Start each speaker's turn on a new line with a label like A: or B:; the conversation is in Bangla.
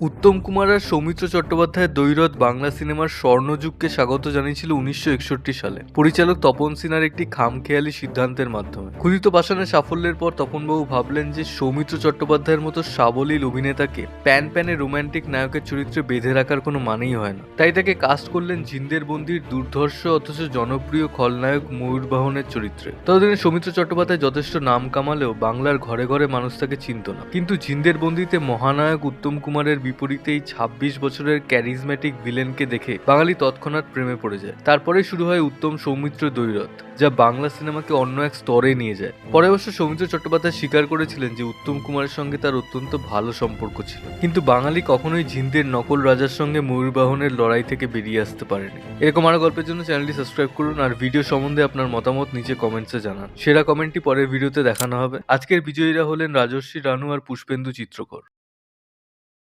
A: উত্তম কুমার আর সৌমিত্র চট্টোপাধ্যায়ের দৈরথ বাংলা সিনেমার স্বর্ণযুগকে স্বাগত জানিয়েছিল উনিশশো একষট্টি সালে। পরিচালক তপন সিনহার একটি খামখেয়ালি সিদ্ধান্তের মাধ্যমে। ক্ষুদিত পাষাণের সাফল্যের পর তপনবাবু ভাবলেন যে সৌমিত্র চট্টোপাধ্যায়ের মতো সাবলীল অভিনেতাকে প্যান প্যানে রোম্যান্টিক নায়কের চরিত্রে বেঁধে রাখার কোনো মানেই হয় না। তাই তাকে কাস্ট করলেন জিন্দের বন্দির দুর্ধর্ষ অথচ জনপ্রিয় খলনায়ক ময়ূরবাহনের চরিত্রে। ততদিনে সৌমিত্র চট্টোপাধ্যায় যথেষ্ট নাম কামালেও বাংলার ঘরে ঘরে মানুষ তাকে চিনত না। কিন্তু জিন্দের বন্দিতে মহানায়ক উত্তম কুমারের বিপরীতে এই ছাব্বিশ বছরের ক্যারিজম্যাটিক ভিলেনকে দেখে বাঙালি তৎক্ষণাৎ প্রেমে পড়ে যায়। তারপরে শুরু হয় উত্তম সৌমিত্র দৈরথ যা বাংলা সিনেমাকে অন্য এক স্তরে নিয়ে যায়। পরে অবশ্য সৌমিত্র চট্টোপাধ্যায় স্বীকার করেছিলেন যে উত্তম কুমারের সঙ্গে তার অত্যন্ত ভালো সম্পর্ক ছিল। কিন্তু বাঙালি কখনোই ঝিন্দের নকল রাজার সঙ্গে ময়ূরবাহনের লড়াই থেকে বেরিয়ে আসতে পারেনি। এরকম আরও গল্পের জন্য চ্যানেলটি সাবস্ক্রাইব করুন আর ভিডিও সম্বন্ধে আপনার মতামত নিচে কমেন্টসে জানান। সেরা কমেন্টটি পরের ভিডিওতে দেখানো হবে। আজকের বিজয়ীরা হলেন রাজস্বী রানু আর পুষ্পেন্দু চিত্রকর।